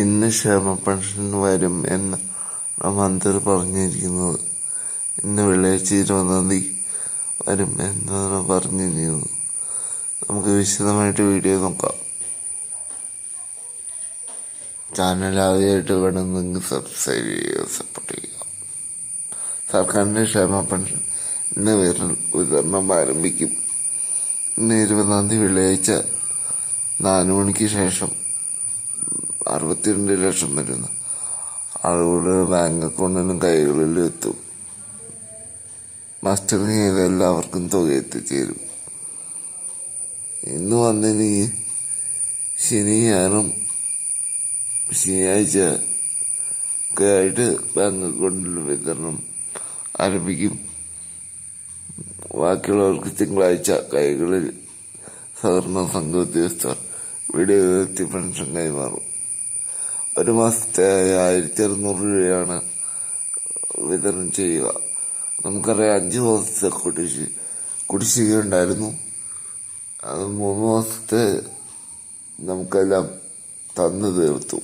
ഇന്ന് ക്ഷേമ പെൻഷൻ വരും എന്ന് മന്ത്രി പറഞ്ഞിരിക്കുന്നത്. ഇന്ന് വെള്ളിയാഴ്ച ഇരുപതാം തീയതി വരും എന്നാണ് പറഞ്ഞിരിക്കുന്നത്. നമുക്ക് വിശദമായിട്ട് വീഡിയോ നോക്കാം. ചാനൽ ആദ്യമായിട്ട് വേണമെന്നെങ്കിൽ സബ്സ്ക്രൈബ് ചെയ്യുക സപ്പോർട്ട് ചെയ്യുക. സർക്കാരിന്റെ ക്ഷേമ പെൻഷൻ ഇന്ന് വിതരണം വിതരണം ആരംഭിക്കും. ഇന്ന് ഇരുപതാം തീയതി വെള്ളിയാഴ്ച നാലു മണിക്ക് ശേഷം അറുപത്തിരണ്ട് ലക്ഷം വരുന്ന. ആളുകളുടെ ബാങ്ക് അക്കൗണ്ടിനും കൈകളിലും എത്തും. മാസ്റ്ററിങ് ചെയ്ത് എല്ലാവർക്കും തുക എത്തിച്ചേരും. ഇന്ന് വന്നതിന് ഈ ശനി ഞാനും ശനിയാഴ്ച ഒക്കെ ആയിട്ട് ബാങ്ക് അക്കൗണ്ടിൽ വിതരണം ആരംഭിക്കും. ബാക്കിയുള്ളവർക്ക് തിങ്കളാഴ്ച കൈകളിൽ സഹകരണ സംഘ ഉദ്യോഗസ്ഥർ വീഡിയോ എത്തി പെൻഷൻ കൈമാറും. ഒരു മാസത്തെ ആയിരത്തി അറുന്നൂറ് രൂപയാണ് വിതരണം ചെയ്യുക. നമുക്കറിയാം അഞ്ച് മാസത്തെ കുടിശ്ശി കുടിശ്ശിക ഉണ്ടായിരുന്നു അത് മൂന്ന് മാസത്തെ നമുക്കെല്ലാം തന്നു തീർത്തു.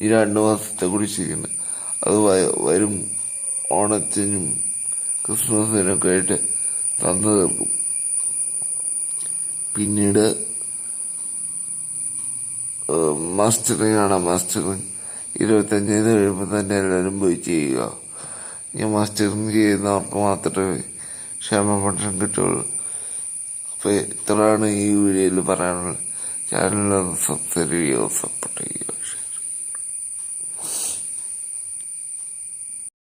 ഈ രണ്ട് മാസത്തെ കുടിശ്ശികയുണ്ട് അത് വരും ഓണത്തിനും ക്രിസ്മസിനൊക്കെ ആയിട്ട് തന്നു തീർക്കും. പിന്നീട് മാസ്റ്ററിങ് ആണ് മാസ്റ്ററിങ് ഇരുപത്തഞ്ച് കഴിയുമ്പോൾ തന്നെ എല്ലാവരും പോയി ചെയ്യുക. ഈ മാസ്റ്ററിങ് ചെയ്യുന്നവർക്ക് മാത്രമേ ക്ഷേമ പെൻഷൻ കിട്ടുള്ളൂ. അപ്പോൾ ഇത്രയാണ് ഈ വീഡിയോയിൽ പറയാനുള്ളത്. ചാനലിൽ സബ്സ്ക്രൈബ് ചെയ്യുക സപ്പോർട്ട് ചെയ്യുക